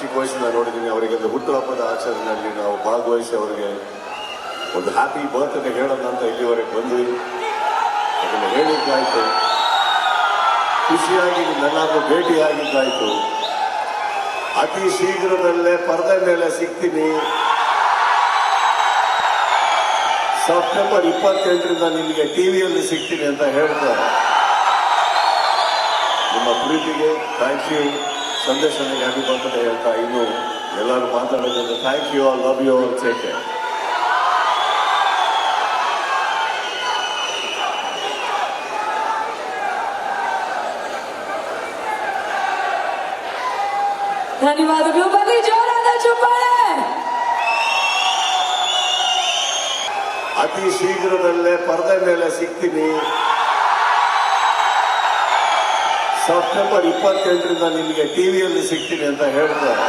ಚಿಕ್ಕ ವಯಸ್ಸಿಂದ ನೋಡಿದ್ದೀನಿ ಅವರಿಗೆ ಹುಟ್ಟುಹಬ್ಬದ ಆಚರಣೆಯಲ್ಲಿ ನಾವು ಭಾಗವಹಿಸಿ ಅವರಿಗೆ ಒಂದು ಹ್ಯಾಪಿ ಬರ್ತ್ಡೇ ಹೇಳೋಣ ಅಂತ ಇಲ್ಲಿವರೆಗೆ ಬಂದ್ವಿ. ಅದನ್ನು ಹೇಳಿದ್ದಾಯಿತು. ಖುಷಿಯಾಗಿ ನನ್ನನ್ನು ಭೇಟಿಯಾಗಿದ್ದಾಯಿತು. ಅತಿ ಶೀಘ್ರದಲ್ಲೇ ಪರದೆ ಮೇಲೆ ಸಿಗ್ತೀನಿ. ಸೆಪ್ಟೆಂಬರ್ ಇಪ್ಪತ್ತೆಂಟರಿಂದ ನಿಮಗೆ ಟಿವಿಯಲ್ಲಿ ಸಿಗ್ತೀನಿ ಅಂತ ಹೇಳ್ತಾರೆ ನಿಮ್ಮ ಪ್ರೀತಿಗೆ ಥ್ಯಾಂಕ್ ಯು ಸಂದೇಶ ಹ್ಯಾಪಿ ಬರ್ತ್ಡೇ ಹೇಳ್ತಾ ಇನ್ನು ಎಲ್ಲರೂ ಮಾತಾಡೋದ್ರಿಂದ thank you all love you all take care ಧನ್ಯವಾದಗಳು ಬನ್ನಿ ಜೋರಾದ ಚಪ್ಪಾಳೆ! ಅತಿ ಶೀಘ್ರದಲ್ಲೇ ಪರದೆ ಮೇಲೆ ಸಿಗ್ತೀನಿ. ಸೆಪ್ಟೆಂಬರ್ ಇಪ್ಪತ್ತೆಂಟರಿಂದ ನಿಮಗೆ ಟಿವಿಯಲ್ಲಿ ಸಿಗ್ತೀನಿ ಅಂತ ಹೇಳ್ತಾರೆ.